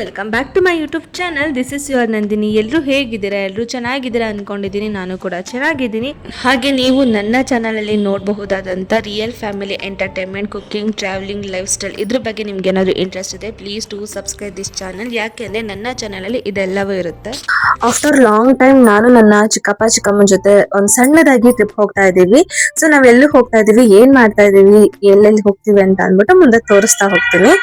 Welcome back to my YouTube channel this is your Nandini ಎಲ್ಲರೂ ಹೇಗಿದ್ದೀರಾ? ಎಲ್ಲರೂ ಚೆನ್ನಾಗಿದ್ದೀರಾ ಅಂದ್ಕೊಂಡಿದ್ದೀನಿ ನಾನು ಕೂಡ ಚೆನ್ನಾಗಿದ್ದೀನಿ. ಹಾಗೆ ನೀವು ನನ್ನ ಚಾನಲಲ್ಲಿ ನೋಡಬಹುದಾದಂಥ real family entertainment cooking travelling lifestyle ಇದ್ರ ಬಗ್ಗೆ ನಿಮ್ಗೆ ಏನಾದರೂ ಇಂಟ್ರೆಸ್ಟ್ ಇದೆ please to subscribe this channel ಯಾಕೆಂದರೆ ನನ್ನ ಚಾನಲಲ್ಲಿ ಇದೆಲ್ಲವೂ ಇರುತ್ತೆ. ಆಫ್ಟರ್ ಲಾಂಗ್ ಟೈಮ್ ನಾನು ನನ್ನ ಚಿಕ್ಕಪ್ಪ ಚಿಕ್ಕಮ್ಮನ ಜೊತೆ ಒಂದ್ ಸಣ್ಣದಾಗಿ ಟ್ರಿಪ್ ಹೋಗ್ತಾ ಇದ್ದೀವಿ. ಸೊ ನಾವ್ ಎಲ್ಲೂ ಹೋಗ್ತಾ ಇದ್ದೀವಿ ಏನ್ ಮಾಡ್ತಾ ಇದ್ದೀವಿ ಎಲ್ಲೆಲ್ಲಿ ಹೋಗ್ತೀವಿ ಅಂತ ಅಂದ್ಬಿಟ್ಟು ಮುಂದೆ ತೋರಿಸ್ತಾ ಹೋಗ್ತೀನಿ.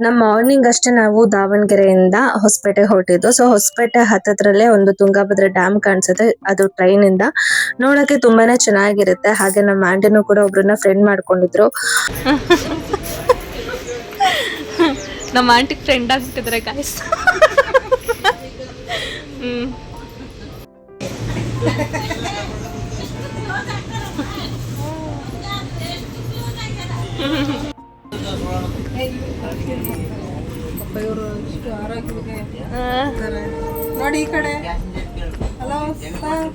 ನಮ್ ಮಾರ್ನಿಂಗ್ ಅಷ್ಟೇ ನಾವು ದಾವಣಗೆರೆಯಿಂದ ಹೊಸಪೇಟೆ ಹೊರಟಿದ್ದು. ಸೊ ಹೊಸಪೇಟೆ ಹತ್ತತ್ರಲ್ಲೇ ಒಂದು ತುಂಗಾಭದ್ರಾ ಡ್ಯಾಮ್ ಕಾಣಿಸುತ್ತೆ. ಅದು ಟ್ರೈನ್ ಇಂದ. ನೋಡಕ್ಕೆ ತುಂಬಾನೇ ಚೆನ್ನಾಗಿರುತ್ತೆ. ಹಾಗೆ ನಮ್ಮ ಆಂಟಿನೂ ಕೂಡ ಒಬ್ರನ್ನ ಫ್ರೆಂಡ್ ಮಾಡ್ಕೊಂಡಿದ್ರು. ನಮ್ಮ ಆಂಟಿ ಫ್ರೆಂಡ್ ಆಗ್ಬಿಟ್ಟಿದ್ರೆ ಗಾಯ್ಸ್ ಹ್ಮ್. ನೋಡಿ ಈ ಕಡೆ. ಹಲೋ ಸರ್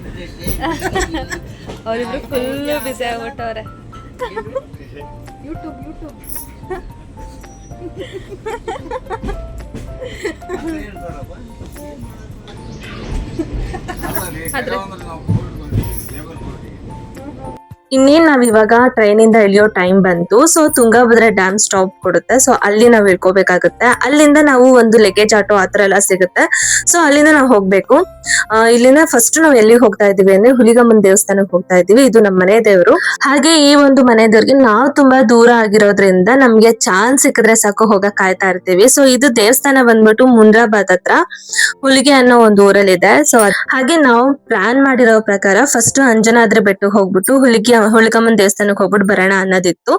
ಅವರಿಬ್ರು ಫುಲ್ ಬಿಸಿ ಆಗ್ಬಿಟ್ಟವ್ರೆ. ಯೂಟ್ಯೂಬ್ ಯೂಟ್ಯೂಬ್ ಆದ್ರೆ ಇನ್ನೇನ್ ನಾವ್ ಇವಾಗ ಟ್ರೈನ್ ಇಂದ ಇಳಿಯೋ ಟೈಮ್ ಬಂತು. ಸೊ ತುಂಗಭದ್ರಾ ಡ್ಯಾಮ್ ಸ್ಟಾಪ್ ಕೊಡುತ್ತೆ. ಸೊ ಅಲ್ಲಿ ನಾವು ಇಳ್ಕೋಬೇಕಾಗುತ್ತೆ. ಅಲ್ಲಿಂದ ನಾವು ಒಂದು ಲಗೇಜ್ ಆಟೋ ಆತರ ಎಲ್ಲ ಸಿಗುತ್ತೆ. ಸೊ ಅಲ್ಲಿಂದ ನಾವು ಹೋಗ್ಬೇಕು. ಆ, ಇಲ್ಲಿಂದ ಫಸ್ಟ್ ನಾವು ಎಲ್ಲಿಗೆ ಹೋಗ್ತಾ ಇದೀವಿ ಅಂದ್ರೆ ಹುಲಿಗಮ್ಮನ್ ದೇವಸ್ಥಾನಕ್ಕೆ ಹೋಗ್ತಾ ಇದೀವಿ ಇದು ನಮ್ಮ ಮನೆ ದೇವರು. ಹಾಗೆ ಈ ಒಂದು ಮನೆ ದೇವ್ರಿಗೆ ನಾವು ತುಂಬಾ ದೂರ ಆಗಿರೋದ್ರಿಂದ ನಮಗೆ ಚಾನ್ಸ್ ಸಿಕ್ಕಿದ್ರೆ ಸಾಕು ಹೋಗಕ್ ಕಾಯ್ತಾ ಇರ್ತೀವಿ. ಸೊ ಇದು ದೇವಸ್ಥಾನ ಬಂದ್ಬಿಟ್ಟು ಮುನ್ರಾಬಾದ್ ಹತ್ರ ಹುಲಿಗೆ ಅನ್ನೋ ಒಂದು ಊರಲ್ಲಿದೆ. ಸೊ ಹಾಗೆ ನಾವು ಪ್ಲಾನ್ ಮಾಡಿರೋ ಪ್ರಕಾರ ಫಸ್ಟ್ ಅಂಜನಾದ್ರಿ ಬೆಟ್ಟಕ್ಕೆ ಹೋಗ್ಬಿಟ್ಟು ಹುಲಿಗೆ ಹುಲಿಗಮ್ಮನ್ ದೇವಸ್ಥಾನಕ್ಕೆ ಹೋಗ್ಬಿಟ್ಟು ಬರೋಣ ಅನ್ನೋದಿತ್ತು.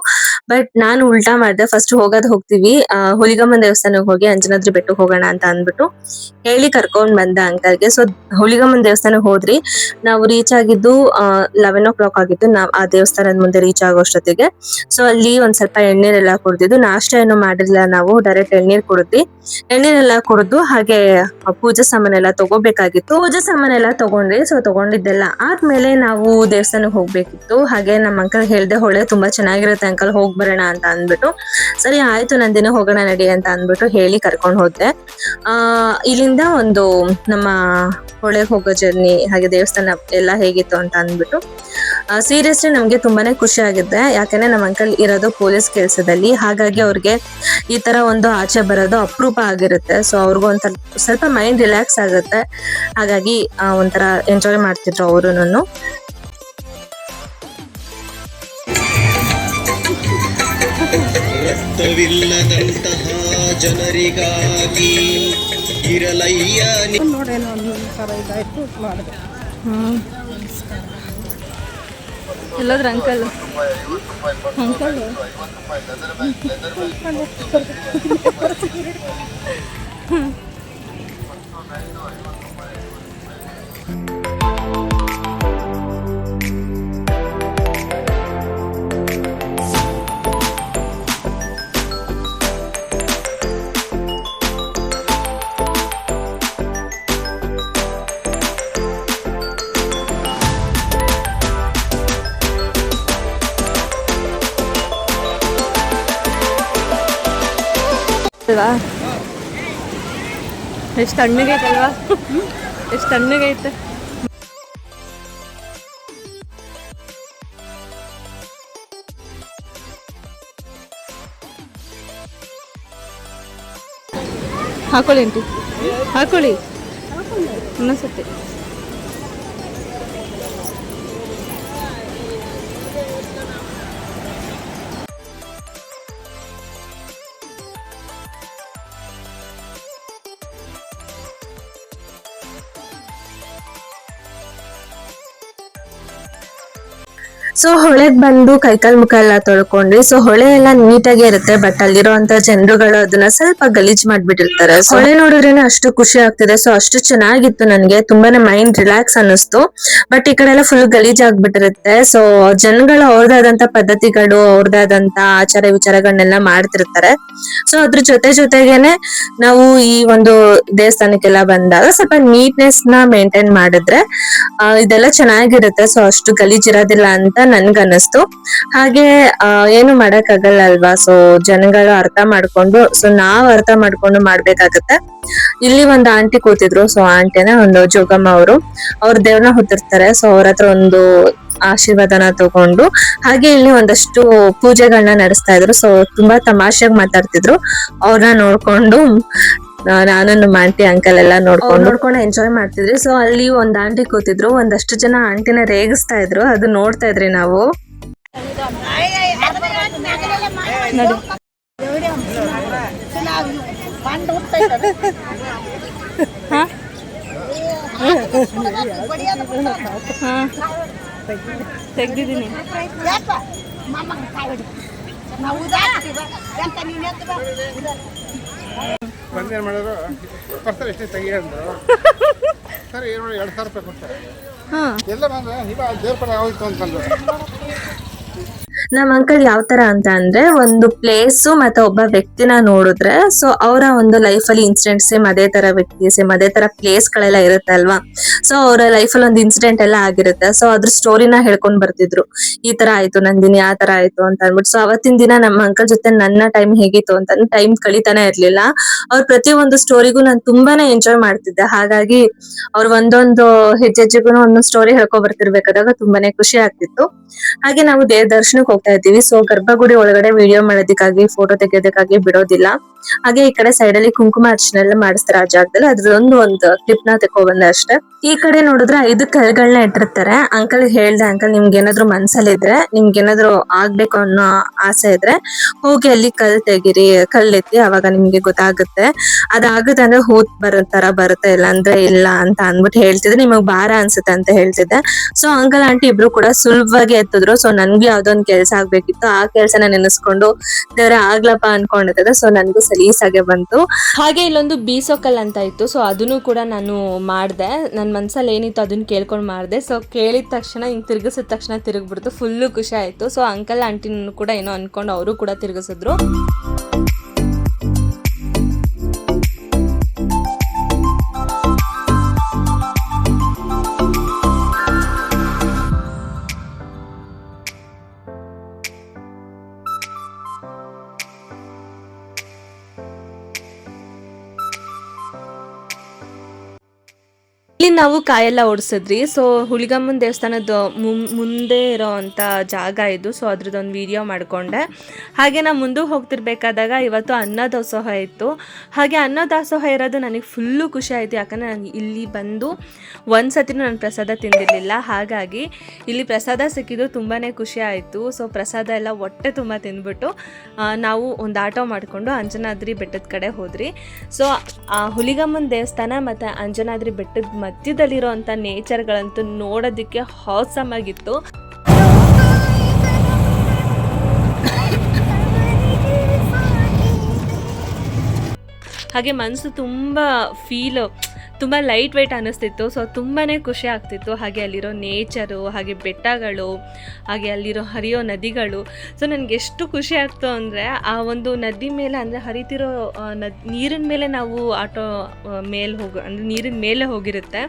ಬಟ್ ನಾನು ಉಲ್ಟಾ ಮಾಡಿದೆ ಫಸ್ಟ್ ಹೋಗೋದ್ ಹೋಗ್ತೀವಿ. ಹುಲಿಗಮ್ಮನ್ ದೇವಸ್ಥಾನಕ್ಕೆ ಹೋಗಿ ಅಂಜನಾದ್ರಿ ಬೆಟ್ಟಕ್ಕೆ ಹೋಗೋಣ ಅಂತ ಅಂದ್ಬಿಟ್ಟು ಹೇಳಿ ಕರ್ಕೊಂಡ್ ಬಂದ ಅಂಕಲ್ಗೆ. ಸೊ ಹುಲಿಗಮ್ಮನ್ ದೇವಸ್ಥಾನಕ್ಕೆ ಹೋದ್ರಿ. ನಾವು ರೀಚ್ ಆಗಿದ್ದು ಲೆವೆನ್ ಓ ಕ್ಲಾಕ್ ಆಗಿತ್ತು. ನಾವ್ ಆ ದೇವಸ್ಥಾನದ ಮುಂದೆ ರೀಚ್ ಆಗೋಷ್ಟೊತ್ತಿಗೆ ಸೊ ಅಲ್ಲಿ ಒಂದ್ ಸ್ವಲ್ಪ ಎಣ್ಣೀರೆಲ್ಲ ಕುಡ್ದಿದ್ದು. ನಾಷ್ಟ ಏನು ಮಾಡಿರ್ಲಿಲ್ಲ ನಾವು. ಡೈರೆಕ್ಟ್ ಎಳ್ನೀರ್ ಕುಡಿದ್ವಿ. ಎಣ್ಣೀರೆಲ್ಲ ಕುಡಿದು ಹಾಗೆ ಪೂಜಾ ಪೂಜೆ ಸಾಮಾನೆಲ್ಲ ತಗೋಬೇಕಾಗಿತ್ತು. ಪೂಜೆ ಸಾಮಾನೆಲ್ಲ ತಗೊಂಡ್ರಿ ಸೊ ತಗೊಂಡಿದ್ದೆಲ್ಲ ಆದ್ಮೇಲೆ ನಾವು ದೇವಸ್ಥಾನಕ್ಕೆ ಹೋಗ್ಬೇಕಿತ್ತು. ಹಾಗೆ ನಮ್ಮ ಅಂಕಲ್ ಹೇಳ್ದೆ, ಹೊಳೆ ತುಂಬಾ ಚೆನ್ನಾಗಿರುತ್ತೆ ಅಂಕಲ್ ಹೋಗ್ ಬರೋಣ ಅಂತ ಅಂದ್ಬಿಟ್ಟು, ಸರಿ, ಆಯ್ತು ನಂದಿನ ಹೋಗೋಣ ನಡಿ ಅಂತ ಅಂದ್ಬಿಟ್ಟು ಹೇಳಿ ಕರ್ಕೊಂಡು ಹೋದೆ. ಆ, ಇಲ್ಲಿಂದ ಒಂದು ನಮ್ಮ ಹೊಳೆಗೆ ಹೋಗೋ ಜರ್ನಿ ಹಾಗೆ ದೇವಸ್ಥಾನ ಎಲ್ಲ ಹೇಗಿತ್ತು ಅಂತ ಅಂದ್ಬಿಟ್ಟು ಸೀರಿಯಸ್ಲಿ ನಮ್ಗೆ ತುಂಬಾನೇ ಖುಷಿ ಆಗಿದೆ ಯಾಕಂದ್ರೆ ನಮ್ಮ ಅಂಕಲ್ ಇರೋದು ಪೊಲೀಸ್ ಕೆಲಸದಲ್ಲಿ. ಹಾಗಾಗಿ ಅವ್ರಿಗೆ ಈ ತರ ಒಂದು ಆಚೆ ಬರೋದು ಅಪರೂಪ ಆಗಿರುತ್ತೆ. ಸೊ ಅವ್ರಿಗೂ ಒಂಥರ ಸ್ವಲ್ಪ ಮೈಂಡ್ ರಿಲ್ಯಾಕ್ಸ್ ಆಗುತ್ತೆ. ಹಾಗಾಗಿ ಒಂಥರ ಎಂಜಾಯ್ ಮಾಡ್ತಿದ್ರು ಅವರು ಅರ್ಥವಿಲ್ಲದಂತಹ ಜನರಿಗಾಗಿ ಇರಲಯ್ಯ ನಿ- ನೋಡೇನೋ ಒಂದು ಥರ ಇದಾಯ್ತು ಹ್ಞೂ ಎಲ್ಲೋದ್ರ ಅಂಕಲ್? ಅಂಕಲ್? ಅಲ್ವಾ ಎಷ್ಟು ತಣ್ಣಗೈತಲ್ವಾ ಎಷ್ಟು ತಣ್ಣಗೈತೆ ಹಾಕೊಳ್ಳಿ ಆಂಟಿ. ಹಾಕೊಳ್ಳಿ. ಇನ್ನೊಂದ್ಸತಿ. ಸೊ ಹೊಳೆಗ್ ಬಂದು ಕೈಕಾಲ್ ಮುಖ ಎಲ್ಲ ತೊಳ್ಕೊಂಡ್ರಿ ಸೊ ಹೊಳೆ ಎಲ್ಲ ನೀಟಾಗಿ ಇರುತ್ತೆ ಬಟ್ ಅಲ್ಲಿರುವಂತ ಜನರುಗಳು ಅದನ್ನ ಸ್ವಲ್ಪ ಗಲೀಜ್ ಮಾಡ್ಬಿಟ್ಟಿರ್ತಾರೆ. ಹೊಳೆ ನೋಡಿದ್ರೇನೆ ಅಷ್ಟು ಖುಷಿ ಆಗ್ತಿದೆ. ಸೊ ಅಷ್ಟು ಚೆನ್ನಾಗಿತ್ತು ನನಗೆ. ತುಂಬಾನೇ ಮೈಂಡ್ ರಿಲ್ಯಾಕ್ಸ್ ಅನ್ನಿಸ್ತು. ಬಟ್ ಈ ಕಡೆ ಎಲ್ಲ ಫುಲ್ ಗಲೀಜ್ ಆಗ್ಬಿಟ್ಟಿರುತ್ತೆ. ಸೊ ಜನಗಳು ಅವ್ರದಾದಂತ ಪದ್ಧತಿಗಳು ಅವ್ರದಾದಂತ ಆಚಾರ ವಿಚಾರಗಳನ್ನೆಲ್ಲ ಮಾಡ್ತಿರ್ತಾರೆ. ಸೊ ಅದ್ರ ಜೊತೆ ಜೊತೆಗೇನೆ ನಾವು ಈ ಒಂದು ದೇವಸ್ಥಾನಕ್ಕೆಲ್ಲ ಬಂದಾಗ ಸ್ವಲ್ಪ ನೀಟ್ನೆಸ್ನ ಮೇಂಟೈನ್ ಮಾಡಿದ್ರೆ ಇದೆಲ್ಲ ಚೆನ್ನಾಗಿರುತ್ತೆ. ಸೊ ಅಷ್ಟು ಗಲೀಜ್ ಇರೋದಿಲ್ಲ ಅಂತ ನನ್ಗ ಅನ್ನಿಸ್ತು ಹಾಗೆ ಏನು ಮಾಡಕ್ಕಾಗಲ್ಲ ಅಲ್ವಾ ಸೊ ಜನಗಳು ಅರ್ಥ ಮಾಡ್ಕೊಂಡು ಸೊ ನಾವ್ ಅರ್ಥ ಮಾಡ್ಕೊಂಡು ಮಾಡ್ಬೇಕಾಗತ್ತೆ. ಇಲ್ಲಿ ಒಂದು ಆಂಟಿ ಕೂತಿದ್ರು. ಸೊ ಆಂಟಿನ ಒಂದು ಜೋಗಮ್ಮ ಅವರು. ಅವ್ರ ದೇವ್ರನ್ನ ಹೊತ್ತಿರ್ತಾರೆ ಸೊ ಅವ್ರ ಹತ್ರ ಒಂದು ಆಶೀರ್ವಾದನ ತಗೊಂಡು, ಹಾಗೆ ಇಲ್ಲಿ ಒಂದಷ್ಟು ಪೂಜೆಗಳನ್ನ ನಡೆಸ್ತಾ ಇದ್ರು. ಸೊ ತುಂಬಾ ತಮಾಷೆಯಾಗಿ ಮಾತಾಡ್ತಿದ್ರು. ಅವ್ರನ್ನ ನೋಡ್ಕೊಂಡು ನಾನು ಮಾಂಟಿ ಆಂಟಿ ಅಂಕಲ್ ಎಲ್ಲ ನೋಡ್ಕೊಂಡು. ನೋಡ್ಕೊಂಡು ಎಂಜಾಯ್ ಮಾಡ್ತಿದ್ರಿ. ಸೊ ಅಲ್ಲಿ ಒಂದ್ ಆಂಟಿ ಕೂತಿದ್ರು. ಒಂದಷ್ಟು ಜನ ಆಂಟಿನ ರೇಗಿಸ್ತಾ ಇದ್ರು. ಅದು ನೋಡ್ತಾ ಇದ್ರಿ ನಾವು. ತೆಗ್ದಿದ್ದೀನಿ ಬಂದೇನು ಮಾಡಿದ್ರು. ಬರ್ತಾರೆ ಎಷ್ಟೇ ತೆಗಿ ಅಂದರು. ಸರಿ ಏನು ಮಾಡಿ ಎರಡು ಸಾವಿರ ರೂಪಾಯಿ ಕೊಡ್ತಾರೆ ಎಲ್ಲ ಬಂದ್ರೆ ಇವಾಗ ದೇವ್ರ ಕಡೆ ಹೋಯ್ತು ಅಂತಂದ್ರು. ನಮ್ ಅಂಕಲ್ ಯಾವ ತರ ಅಂತ ಅಂದ್ರೆ ಒಂದು ಪ್ಲೇಸ್ ಮತ್ತೆ ಒಬ್ಬ ವ್ಯಕ್ತಿನ ನೋಡಿದ್ರೆ ಸೊ ಅವರ ಒಂದು ಲೈಫ್ ಅಲ್ಲಿ ಇನ್ಸಿಡೆಂಟ್ ಸೇಮ್ ಅದೇ ತರ ವ್ಯಕ್ತಿ, ಸೇಮ್ ಅದೇ ತರ ಪ್ಲೇಸ್ ಗಳೆಲ್ಲ ಇರುತ್ತೆ ಅಲ್ವಾ? ಸೊ ಅವರ ಲೈಫ್ ಅಲ್ಲಿ ಒಂದು ಇನ್ಸಿಡೆಂಟ್ ಎಲ್ಲ ಆಗಿರುತ್ತೆ. ಸೊ ಅದ್ರ ಸ್ಟೋರಿನ ಹೇಳ್ಕೊಂಡ್ ಬರ್ತಿದ್ರು. ಈ ತರ ಆಯ್ತು ನಂದಿನಿ ಆ ತರ ಆಯ್ತು ಅಂತ ಅಂದ್ಬಿಟ್ಟು. ಸೊ ಅವತ್ತಿನ ದಿನ ನಮ್ಮ ಅಂಕಲ್ ಜೊತೆ ನನ್ನ ಟೈಮ್ ಹೇಗಿತ್ತು ಅಂತ ಟೈಮ್ ಕಳಿತಾನೆ ಇರ್ಲಿಲ್ಲ. ಅವ್ರ ಪ್ರತಿ ಒಂದು ಸ್ಟೋರಿಗೂ ನಾನು ತುಂಬಾನೇ ಎಂಜಾಯ್ ಮಾಡ್ತಿದ್ದೆ. ಹಾಗಾಗಿ ಅವ್ರ ಒಂದೊಂದು ಹೆಜ್ಜೆಜ್ಜೆಗೂ ಒಂದೊಂದು ಸ್ಟೋರಿ ಹೇಳ್ಕೊ ಬರ್ತಿರ್ಬೇಕಾದಾಗ ತುಂಬಾನೇ ಖುಷಿ ಆಗ್ತಿತ್ತು. ಹಾಗೆ ನಾವು ದೇವ ದರ್ಶನಕ್ಕೆ ಹೋಗ್ತಾ ಇದ್ದೀವಿ. ಸೊ ಗರ್ಭಗುಡಿ ಒಳಗಡೆ ವಿಡಿಯೋ ಮಾಡೋದಕ್ಕಾಗಿ ಫೋಟೋ ತೆಗೆಯೋದಕ್ಕಾಗಿ ಬಿಡೋದಿಲ್ಲ. ಹಾಗೆ ಈ ಕಡೆ ಸೈಡ್ ಅಲ್ಲಿ ಕುಂಕುಮ ಅರ್ಚನೆ ಎಲ್ಲ ಮಾಡಿಸ್ತಾರೆ ಆ ಜಾಗದಲ್ಲಿ. ಅದ್ರದೊಂದು ಒಂದು ಕ್ಲಿಪ್ನ ಬಂದೆ ಅಷ್ಟೇ. ಈ ಕಡೆ ನೋಡಿದ್ರೆ ಐದು ಕಲ್ಗಳನ್ನ ಇಟ್ಟಿರ್ತಾರೆ. ಅಂಕಲ್ ಹೇಳ್ದೆ, ಅಂಕಲ್ ನಿಮ್ಗೆ ಏನಾದ್ರು ಮನ್ಸಲ್ಲಿದ್ರೆ ನಿಮ್ಗೆ ಏನಾದ್ರು ಆಗ್ಬೇಕು ಅನ್ನೋ ಆಸೆ ಇದ್ರೆ ಹೋಗಿ ಅಲ್ಲಿ ಕಲ್ ತೆಗಿರಿ ಕಲ್ಲೆತ್ತಿ ಅವಾಗ ನಿಮ್ಗೆ ಗೊತ್ತಾಗುತ್ತೆ. ಅದಾಗುತ್ತೆ ಅಂದ್ರೆ ಹೂತ್ ಬರೋ ತರ ಬರುತ್ತೆ ಇಲ್ಲ ಅಂದ್ರೆ ಇಲ್ಲ ಅಂತ ಅಂದ್ಬಿಟ್ಟು ಹೇಳ್ತಿದ್ರೆ ನಿಮಗ್ ಭಾರ ಅನ್ಸುತ್ತೆ ಅಂತ ಹೇಳ್ತಿದ್ದೆ. ಸೊ ಅಂಕಲ್ ಆಂಟಿ ಇಬ್ರು ಕೂಡ ಸುಲಭವಾಗಿ ಎತ್ತಿದ್ರು. ಸೊ ನನ್ಗೆ ಯಾವ್ದೊಂದ್ ಕೆಲ್ಸ ಆಗ್ಬೇಕಿತ್ತು. ಆ ಕೆಲ್ಸನ ನೆನೆಸ್ಕೊಂಡು ದೇವ್ರೆ ಆಗ್ಲಪ್ಪ ಅನ್ಕೊಂಡಿದ್ದೆ. ಸೊ ನನ್ಗೂ ಸಲೀಸಾಗೆ ಬಂತು. ಹಾಗೆ ಇಲ್ಲೊಂದು ಬೀಸೋಕಲ್ ಅಂತ ಇತ್ತು. ಸೊ ಅದನ್ನು ಕೂಡ ನಾನು ಮಾಡಿದೆ. ನನ್ನ ಮನ್ಸಲ್ಲಿ ಏನಿತ್ತು ಅದನ್ನು ಕೇಳ್ಕೊಂಡು ಮಾಡಿದೆ ಸೊ ಕೇಳಿದ ತಕ್ಷಣ, ಹಿಂಗೆ ತಿರುಗಿಸಿದ ತಕ್ಷಣ ತಿರುಗಿಬಿಡ್ತು. ಫುಲ್ಲು ಖುಷಿ ಆಯಿತು. ಸೊ ಅಂಕಲ್ ಆಂಟಿನೂ ಕೂಡ ಏನೋ ಅಂದ್ಕೊಂಡು ಅವರು ಕೂಡ ತಿರುಗಿಸಿದ್ರು. ಇಲ್ಲಿ ನಾವು ಕಾಯೆಲ್ಲ ಓಡಿಸಿದ್ರಿ. ಸೊ ಹುಲಿಗಮ್ಮನ ದೇವಸ್ಥಾನದ ಮುಂದೆ ಇರೋ ಅಂಥ ಜಾಗ ಇದು. ಸೊ ಅದ್ರದ್ದೊಂದು ವಿಡಿಯೋ ಮಾಡಿಕೊಂಡೆ. ಹಾಗೆ ನಾವು ಮುಂದೆ ಹೋಗ್ತಿರ್ಬೇಕಾದಾಗ ಇವತ್ತು ಅನ್ನ ದಾಸೋಹ ಇತ್ತು. ಹಾಗೆ ಅನ್ನ ದಾಸೋಹ ಇರೋದು ನನಗೆ ಫುಲ್ಲು ಖುಷಿ ಆಯಿತು. ಯಾಕಂದರೆ ನಾನು ಇಲ್ಲಿ ಬಂದು ಒಂದು ನಾನು ಪ್ರಸಾದ ತಿಂದಿರಲಿಲ್ಲ. ಹಾಗಾಗಿ ಇಲ್ಲಿ ಪ್ರಸಾದ ಸಿಕ್ಕಿದ್ದು ತುಂಬಾ ಖುಷಿ ಆಯಿತು. ಸೊ ಪ್ರಸಾದ ಎಲ್ಲ ಹೊಟ್ಟೆ ತುಂಬ ತಿಂದ್ಬಿಟ್ಟು ನಾವು ಒಂದು ಆಟೋ ಮಾಡಿಕೊಂಡು ಅಂಜನಾದ್ರಿ ಬೆಟ್ಟದ ಕಡೆ ಹೋದ್ರಿ. ಸೊ ಹುಲಿಗಮ್ಮನ ದೇವಸ್ಥಾನ ಮತ್ತು ಅಂಜನಾದ್ರಿ ಬೆಟ್ಟದ ಮಧ್ಯದಲ್ಲಿರೋಂಥ ನೇಚರ್ಗಳಂತೂ ನೋಡೋದಕ್ಕೆ ಹಾಸಮ್ ಆಗಿತ್ತು. ಹಾಗೆ ಮನಸ್ಸು ತುಂಬ ಫೀಲು ತುಂಬ ಲೈಟ್ ವೆಯ್ಟ್ ಅನ್ನಿಸ್ತಿತ್ತು. ಸೊ ತುಂಬಾ ಖುಷಿ ಆಗ್ತಿತ್ತು. ಹಾಗೆ ಅಲ್ಲಿರೋ ನೇಚರು ಹಾಗೆ ಬೆಟ್ಟಗಳು, ಹಾಗೆ ಅಲ್ಲಿರೋ ಹರಿಯೋ ನದಿಗಳು. ಸೊ ನನಗೆ ಎಷ್ಟು ಖುಷಿ ಆಗ್ತು ಅಂದರೆ, ಆ ಒಂದು ನದಿ ಮೇಲೆ ಅಂದರೆ ಹರಿತಿರೋ ನೀರಿನ ಮೇಲೆ ನಾವು ಆಟೋ ಮೇಲೆ ಹೋಗೋ, ಅಂದರೆ ನೀರಿನ ಮೇಲೆ ಹೋಗಿರುತ್ತೆ.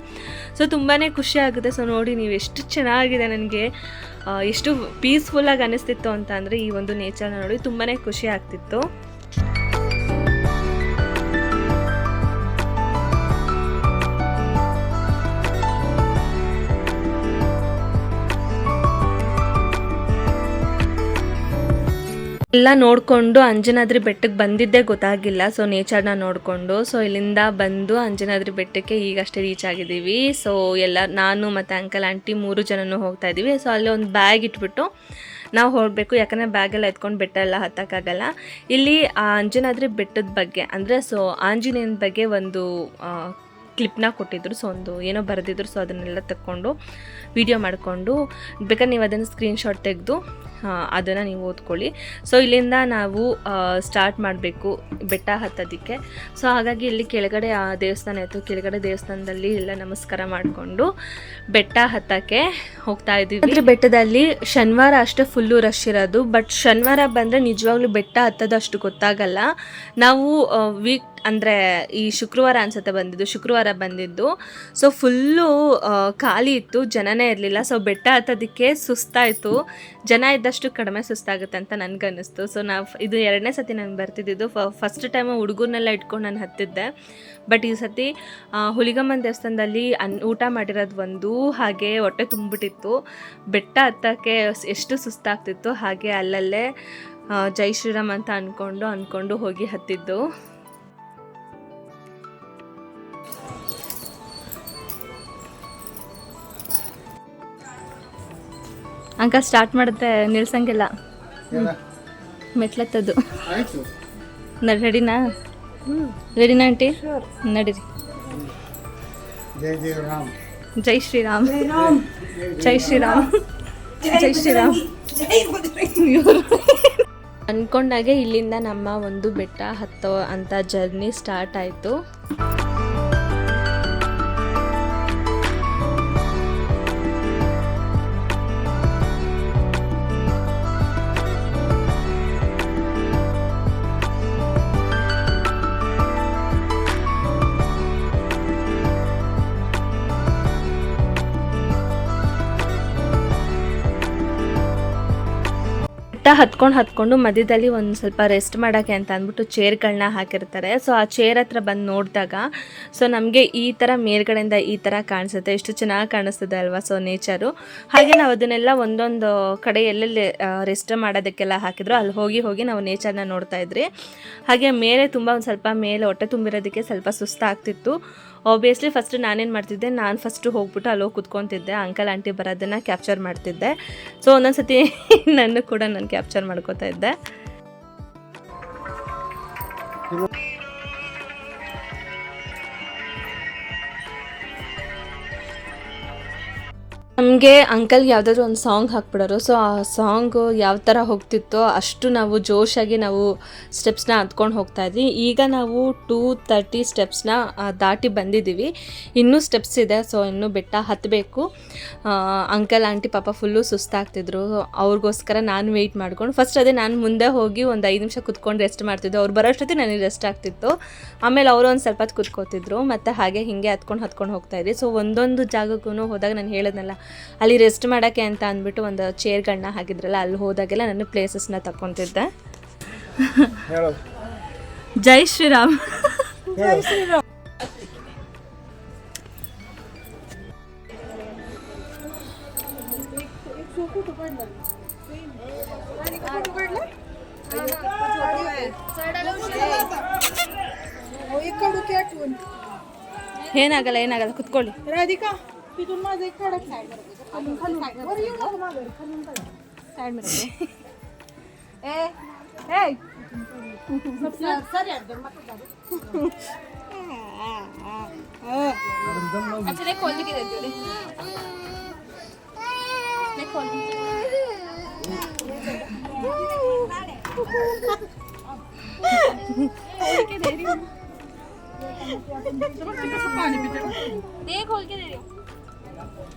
ಸೊ ತುಂಬಾ ಖುಷಿ ಆಗುತ್ತೆ. ಸೊ ನೋಡಿ ನೀವು ಎಷ್ಟು ಚೆನ್ನಾಗಿದೆ ನನಗೆ. ಎಷ್ಟು ಪೀಸ್ಫುಲ್ಲಾಗಿ ಅನ್ನಿಸ್ತಿತ್ತು ಅಂತ ಅಂದರೆ ಈ ಒಂದು ನೇಚರ್ನ ನೋಡಿ ತುಂಬಾ ಖುಷಿ ಆಗ್ತಿತ್ತು. ಎಲ್ಲ ನೋಡಿಕೊಂಡು ಅಂಜನಾದ್ರಿ ಬೆಟ್ಟಕ್ಕೆ ಬಂದಿದ್ದೇ ಗೊತ್ತಾಗಿಲ್ಲ. ಸೊ ನೇಚರ್ನ ನೋಡಿಕೊಂಡು ಸೊ ಇಲ್ಲಿಂದ ಬಂದು ಅಂಜನಾದ್ರಿ ಬೆಟ್ಟಕ್ಕೆ ಈಗಷ್ಟೇ ರೀಚ್ ಆಗಿದ್ದೀವಿ. ಸೊ ಎಲ್ಲ, ನಾನು ಮತ್ತು ಅಂಕಲ್ ಆಂಟಿ ಮೂರು ಜನನೂ ಹೋಗ್ತಾ ಇದ್ದೀವಿ. ಸೊ ಅಲ್ಲಿ ಒಂದು ಬ್ಯಾಗ್ ಇಟ್ಬಿಟ್ಟು ನಾವು ಹೋಗಬೇಕು. ಯಾಕಂದರೆ ಬ್ಯಾಗೆಲ್ಲ ಎತ್ಕೊಂಡು ಬೆಟ್ಟ ಎಲ್ಲ ಹತ್ತಕ್ಕಾಗಲ್ಲ. ಇಲ್ಲಿ, ಆ, ಅಂಜನಾದ್ರಿ ಬೆಟ್ಟದ ಬಗ್ಗೆ, ಅಂದರೆ ಸೊ ಆಂಜನೇಯನ ಬಗ್ಗೆ ಒಂದು ಕ್ಲಿಪ್ನ ಕೊಟ್ಟಿದ್ರು. ಸೊ ಒಂದು, ಏನೋ ಬರೆದಿದ್ರು. ಸೊ ಅದನ್ನೆಲ್ಲ ತಕ್ಕೊಂಡು ವಿಡಿಯೋ ಮಾಡಿಕೊಂಡು, ಬೇಕಾದ್ರೆ ನೀವು ಅದನ್ನು ಸ್ಕ್ರೀನ್ಶಾಟ್ ತೆಗೆದು ಅದನ್ನು ನೀವು ಓದ್ಕೊಳ್ಳಿ. ಸೊ ಇಲ್ಲಿಂದ ನಾವು ಸ್ಟಾರ್ಟ್ ಮಾಡಬೇಕು, ಬೆಟ್ಟ ಹತ್ತೋದಕ್ಕೆ. ಸೊ ಹಾಗಾಗಿ ಇಲ್ಲಿ ಕೆಳಗಡೆ, ಆ, ದೇವಸ್ಥಾನ ಇತ್ತು. ಕೆಳಗಡೆ ದೇವಸ್ಥಾನದಲ್ಲಿ ಎಲ್ಲ ನಮಸ್ಕಾರ ಮಾಡಿಕೊಂಡು ಬೆಟ್ಟ ಹತ್ತಕ್ಕೆ ಹೋಗ್ತಾ ಇದ್ದೀವಿ. ಅಂದರೆ ಬೆಟ್ಟದಲ್ಲಿ ಶನಿವಾರ ಅಷ್ಟೇ ಫುಲ್ಲು ರಶ್ ಇರೋದು. ಬಟ್ ಶನಿವಾರ ಬಂದರೆ ನಿಜವಾಗ್ಲೂ ಬೆಟ್ಟ ಹತ್ತೋದು ಅಷ್ಟು ಗೊತ್ತಾಗಲ್ಲ. ನಾವು ವೀಕ್ ಅಂದರೆ ಈ ಶುಕ್ರವಾರ ಅನ್ಸುತ್ತೆ ಬಂದಿದ್ದು, ಶುಕ್ರವಾರ ಬಂದಿದ್ದು. ಸೊ ಫುಲ್ಲು ಖಾಲಿ ಇತ್ತು, ಜನನೇ ಇರಲಿಲ್ಲ. ಸೊ ಬೆಟ್ಟ ಹತ್ತೋದಕ್ಕೆ ಸುಸ್ತಾಯಿತು. ಜನ ಇದ್ದಷ್ಟು ಕಡಿಮೆ ಸುಸ್ತಾಗುತ್ತೆ ಅಂತ ನನಗನ್ನಿಸ್ತು. ಸೊ ನಾವು ಇದು ಎರಡನೇ ಸತಿ ನಾನು ಬರ್ತಿದ್ದಿದ್ದು. ಫಸ್ಟ್ ಟೈಮ್ ಹುಡುಗರನ್ನೆಲ್ಲ ಇಟ್ಕೊಂಡು ನಾನು ಹತ್ತಿದ್ದೆ. ಬಟ್ ಈ ಸತಿ ಹುಲಿಗಮ್ಮನ ದೇವಸ್ಥಾನದಲ್ಲಿ ಅನ್, ಊಟ ಮಾಡಿರೋದು ಒಂದು, ಹಾಗೆ ಹೊಟ್ಟೆ ತುಂಬಿಟ್ಟಿತ್ತು ಬೆಟ್ಟ ಹತ್ತಕ್ಕೆ ಎಷ್ಟು ಸುಸ್ತಾಗ್ತಿತ್ತು ಹಾಗೆ ಅಲ್ಲಲ್ಲೇ ಜೈ ಶ್ರೀರಾಮ್ ಅಂತ ಅಂದ್ಕೊಂಡು ಅಂದ್ಕೊಂಡು ಹೋಗಿ ಹತ್ತಿದ್ದು. ಅಂಕ ಸ್ಟಾರ್ಟ್ ಮಾಡುತ್ತೆ ನಿಲ್ಸಂಗಿಲ್ಲ. ಮೆಟ್ಲತ್ತದು. ಆಯ್ತು. ನಡ್ ರೆಡಿನಾ ರೆಡಿನಾ ಆಂಟಿ? ನಡೀರಿ. ಜೈ ಜೈ ರಾಮ್. ಜೈ ಶ್ರೀರಾಮ್. ಜೈ ಶ್ರೀರಾಮ್. ಜೈ ಶ್ರೀರಾಮ್. ಅನ್ಕೊಂಡಾಗೆ ಇಲ್ಲಿಂದ ನಮ್ಮ ಒಂದು ಬೆಟ್ಟ ಹತ್ತೋ ಅಂತ ಜರ್ನಿ ಸ್ಟಾರ್ಟ್ ಆಯಿತು. ಬೆಟ್ಟ ಹತ್ಕೊಂಡು ಹತ್ಕೊಂಡು ಮಧ್ಯದಲ್ಲಿ ಒಂದು ಸ್ವಲ್ಪ ರೆಸ್ಟ್ ಮಾಡೋಕ್ಕೆ ಅಂತ ಅಂದ್ಬಿಟ್ಟು ಚೇರ್ಗಳನ್ನ ಹಾಕಿರ್ತಾರೆ. ಸೊ ಆ ಚೇರ್ ಹತ್ರ ಬಂದು ನೋಡಿದಾಗ ಸೊ ನಮಗೆ ಈ ಥರ ಮೇಲ್ಗಡೆಯಿಂದ ಈ ಥರ ಕಾಣಿಸುತ್ತೆ. ಎಷ್ಟು ಚೆನ್ನಾಗಿ ಕಾಣಿಸ್ತದೆ ಅಲ್ವಾ ಸೊ ನೇಚರು ಹಾಗೆ ನಾವು ಅದನ್ನೆಲ್ಲ ಒಂದೊಂದು ಕಡೆ ಎಲ್ಲೆಲ್ಲಿ ರೆಸ್ಟ್ ಮಾಡೋದಕ್ಕೆಲ್ಲ ಹಾಕಿದ್ರು ಅಲ್ಲಿ ಹೋಗಿ ಹೋಗಿ ನಾವು ನೇಚರ್ನ ನೋಡ್ತಾ ಇದ್ರಿ. ಹಾಗೆ ಮೇಲೆ ತುಂಬ ಒಂದು ಸ್ವಲ್ಪ ಮೇಲೆ ಹೊಟ್ಟೆ ತುಂಬಿರೋದಕ್ಕೆ ಸ್ವಲ್ಪ ಸುಸ್ತಾಗ್ತಿತ್ತು. ಆಬ್ವಿಯಸ್ಲಿ ಫಸ್ಟ್ ನಾನೇನು ಮಾಡ್ತಿದ್ದೆ, ನಾನು ಫಸ್ಟು ಹೋಗ್ಬಿಟ್ಟು ಅಲ್ಲಿ ಹೋಗಿ ಕುತ್ಕೊತಿದ್ದೆ. ಅಂಕಲ್ ಆಂಟಿ ಬರೋದನ್ನು ಕ್ಯಾಪ್ಚರ್ ಮಾಡ್ತಿದ್ದೆ. ಸೊ ಒಂದೊಂದು ಸತಿ ನನ್ನ ಕೂಡ ನಾನು ಕ್ಯಾಪ್ಚರ್ ಮಾಡ್ಕೋತಾ ಇದ್ದೆ. ನಮಗೆ ಅಂಕಲ್ಗೆ ಯಾವುದಾದ್ರೂ ಒಂದು ಸಾಂಗ್ ಹಾಕ್ಬಿಡೋರು. ಸೊ ಆ ಸಾಂಗು ಯಾವ ಥರ ಹೋಗ್ತಿತ್ತೋ ಅಷ್ಟು ನಾವು ಜೋಶಾಗಿ ನಾವು ಸ್ಟೆಪ್ಸ್ನ ಹತ್ಕೊಂಡು ಹೋಗ್ತಾ ಇದ್ವಿ. ಈಗ ನಾವು ಟೂ ತರ್ಟಿ ಸ್ಟೆಪ್ಸ್ನ ದಾಟಿ ಬಂದಿದ್ದೀವಿ. ಇನ್ನೂ ಸ್ಟೆಪ್ಸ್ ಇದೆ ಸೊ ಇನ್ನೂ ಬೆಟ್ಟ ಹತ್ತಬೇಕು ಅಂಕಲ್, ಆಂಟಿ, ಪಾಪ ಫುಲ್ಲು ಸುಸ್ತಾಗ್ತಿದ್ರು. ಅವ್ರಿಗೋಸ್ಕರ ನಾನು ವೆಯ್ಟ್ ಮಾಡ್ಕೊಂಡು ಫಸ್ಟ್ ಅದೇ ನಾನು ಮುಂದೆ ಹೋಗಿ ಒಂದು ಐದು ನಿಮಿಷ ಕುತ್ಕೊಂಡು ರೆಸ್ಟ್ ಮಾಡ್ತಿದ್ದೆ. ಅವ್ರು ಬರೋಷ್ಟೊತ್ತಿಗೆ ನನಗೆ ರೆಸ್ಟ್ ಆಗ್ತಿತ್ತು. ಆಮೇಲೆ ಅವರು ಒಂದು ಸ್ವಲ್ಪ ಹೊತ್ತು ಕುತ್ಕೋತಿದ್ರು, ಮತ್ತು ಹಾಗೆ ಹೀಗೆ ಹತ್ಕೊಂಡು ಹತ್ಕೊಂಡು ಹೋಗ್ತಾ ಇದ್ದೆ ಸೊ ಒಂದೊಂದು ಜಾಗಕ್ಕೂ ಹೋದಾಗ ನಾನು ಹೇಳಿದ್ನಲ್ಲ ಅಲ್ಲಿ ರೆಸ್ಟ್ ಮಾಡೋಕ್ಕೆ ಅಂತ ಅಂದ್ಬಿಟ್ಟು ಒಂದು ಚೇರ್ಗಳನ್ನ ಹಾಕಿದ್ರಲ್ಲ ಅಲ್ಲಿ ಹೋದಾಗೆಲ್ಲ ನನ್ನ ಪ್ಲೇಸಸ್ನ ತಕ್ಕೊತಿದ್ದೆ. ಜೈ ಶ್ರೀರಾಮ್. ಜೈ ಶ್ರೀರಾಮ್ ಏನಾಗಲ್ಲ ಏನಾಗಲ್ಲ ಕುತ್ಕೊಳ್ಳಿ. ರಾಧಿಕಾ. तिथून माझं एक कडक साईड खालून खालून. वर. येऊ नको मागं खालून साईड मध्ये. ए ए. सर यार दर मत अच्छा देख खोल के देती हूँ देख खोल के दे रही हूँ खोल के दे रही हूँ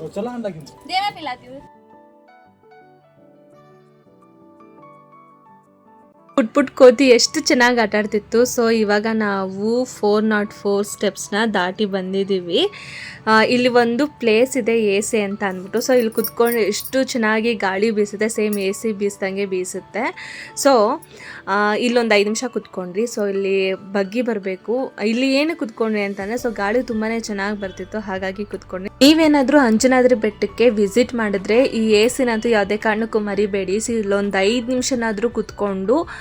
हो, चला अंडा घेऊन. दे ना पिला ती ಪುಟ್ ಪುಟ್ ಕೋತಿ ಎಷ್ಟು ಚೆನ್ನಾಗಿ ಆಟ ಆಡ್ತಿತ್ತು. ಸೊ ಇವಾಗ ನಾವು ಫೋರ್ ನಾಟ್ ಫೋರ್ ಸ್ಟೆಪ್ಸ್ನ ದಾಟಿ ಬಂದಿದ್ದೀವಿ. ಇಲ್ಲಿ ಒಂದು ಪ್ಲೇಸ್ ಇದೆ ಎ ಸಿ ಅಂತ ಅಂದ್ಬಿಟ್ಟು. ಸೊ ಇಲ್ಲಿ ಕುತ್ಕೊಂಡು ಎಷ್ಟು ಚೆನ್ನಾಗಿ ಗಾಳಿ ಬೀಸುತ್ತೆ ಸೇಮ್ ಎ ಸಿ ಬೀಸ್ದಂಗೆ ಬೀಸುತ್ತೆ. ಸೊ ಇಲ್ಲೊಂದು ಐದು ನಿಮಿಷ ಕುತ್ಕೊಂಡ್ರಿ. ಸೊ ಇಲ್ಲಿ ಬಗ್ಗಿ ಬರಬೇಕು. ಇಲ್ಲಿ ಏನು ಕುತ್ಕೊಂಡ್ರಿ ಅಂತಂದರೆ ಸೊ ಗಾಳಿ ತುಂಬಾ ಚೆನ್ನಾಗಿ ಬರ್ತಿತ್ತು. ಹಾಗಾಗಿ ಕುತ್ಕೊಂಡ್ರಿ. ನೀವೇನಾದರೂ ಅಂಜನಾದ್ರಿ ಬೆಟ್ಟಕ್ಕೆ ವಿಸಿಟ್ ಮಾಡಿದ್ರೆ ಈ ಎ ಸಿನಂತೂ ಯಾವುದೇ ಕಾರಣಕ್ಕೂ ಮರಿಬೇಡಿ. ಸೊ ಇಲ್ಲೊಂದು ಐದು ನಿಮಿಷನಾದರೂ ಕುತ್ಕೊಂಡು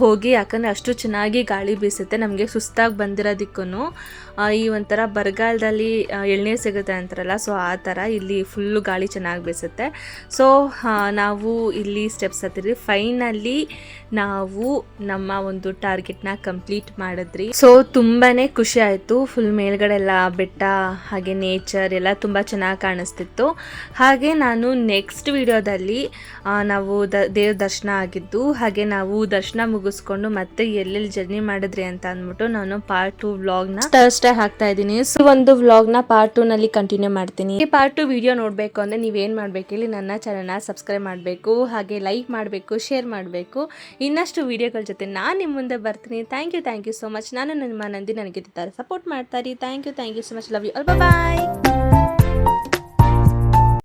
ಹೋಗಿ, ಯಾಕಂದರೆ ಅಷ್ಟು ಚೆನ್ನಾಗಿ ಗಾಳಿ ಬೀಸುತ್ತೆ, ನಮಗೆ ಸುಸ್ತಾಗಿ ಬಂದಿರೋದಕ್ಕೂ ಈ ಒಂಥರ ಬರಗಾಲದಲ್ಲಿ ಎಳ್ನೀರು ಸಿಗುತ್ತೆ ಅಂತಾರಲ್ಲ, ಸೊ ಆ ಥರ ಇಲ್ಲಿ ಫುಲ್ಲು ಗಾಳಿ ಚೆನ್ನಾಗಿ ಬೀಸುತ್ತೆ. ಸೊ ನಾವು ಇಲ್ಲಿ ಸ್ಟೆಪ್ಸ್ ಹತ್ತಿರಿ ಫೈನಲಿ ನಾವು ನಮ್ಮ ಒಂದು ಟಾರ್ಗೆಟ್ನ ಕಂಪ್ಲೀಟ್ ಮಾಡಿದ್ರಿ ಸೊ ತುಂಬಾ ಖುಷಿ ಆಯಿತು. ಫುಲ್ ಮೇಲ್ಗಡೆ ಎಲ್ಲ ಬೆಟ್ಟ, ಹಾಗೆ ನೇಚರ್ ಎಲ್ಲ ತುಂಬ ಚೆನ್ನಾಗಿ ಕಾಣಿಸ್ತಿತ್ತು. ಹಾಗೆ ನಾನು ನೆಕ್ಸ್ಟ್ ವಿಡಿಯೋದಲ್ಲಿ ನಾವು ದ, ದೇವ್ರ ದರ್ಶನ ಆಗಿದ್ದು, ಹಾಗೆ ನಾವು ದರ್ಶನ ಮುಗಿಸ್ಕೊಂಡು ಮತ್ತೆ ಎಲ್ಲೆಲ್ಲಿ ಜರ್ನಿ ಮಾಡಿದ್ರಿ ಅಂತ ಅಂದ್ಬಿಟ್ಟು ನಾನು ಪಾರ್ಟ್ ಟು ವ್ಲಾಗ್ನ ಥರ್ಸ್ಡೇ ಹಾಕ್ತಾ ಇದ್ದೀನಿ. ಸೊ ಒಂದು ವ್ಲಾಗ್ನ ಪಾರ್ಟ್ ಟೂ ನಲ್ಲಿ ಕಂಟಿನ್ಯೂ ಮಾಡ್ತೀನಿ. ಈ ಪಾರ್ಟ್ ಟು ವಿಡಿಯೋ ನೋಡಬೇಕು ಅಂದರೆ ನೀವೇನು ಮಾಡಬೇಕು ಇಲ್ಲಿ ನನ್ನ ಚಾನಲ್ನ ಸಬ್ಸ್ಕ್ರೈಬ್ ಮಾಡಬೇಕು ಹಾಗೆ ಲೈಕ್ ಮಾಡಬೇಕು ಶೇರ್ ಮಾಡಬೇಕು. ಇನ್ನಷ್ಟು ವಿಡಿಯೋಗಳ ಜೊತೆ ನಾನು ನಿಮ್ಮ ಮುಂದೆ ಬರ್ತೀನಿ. Thank you thank you so much ನಾನು ನಿಮ್ಮ ನಂದಿ ನನಗೆ ಸಪೋರ್ಟ್ ಮಾಡ್ತಾರೆ thank you thank you so much love you all bye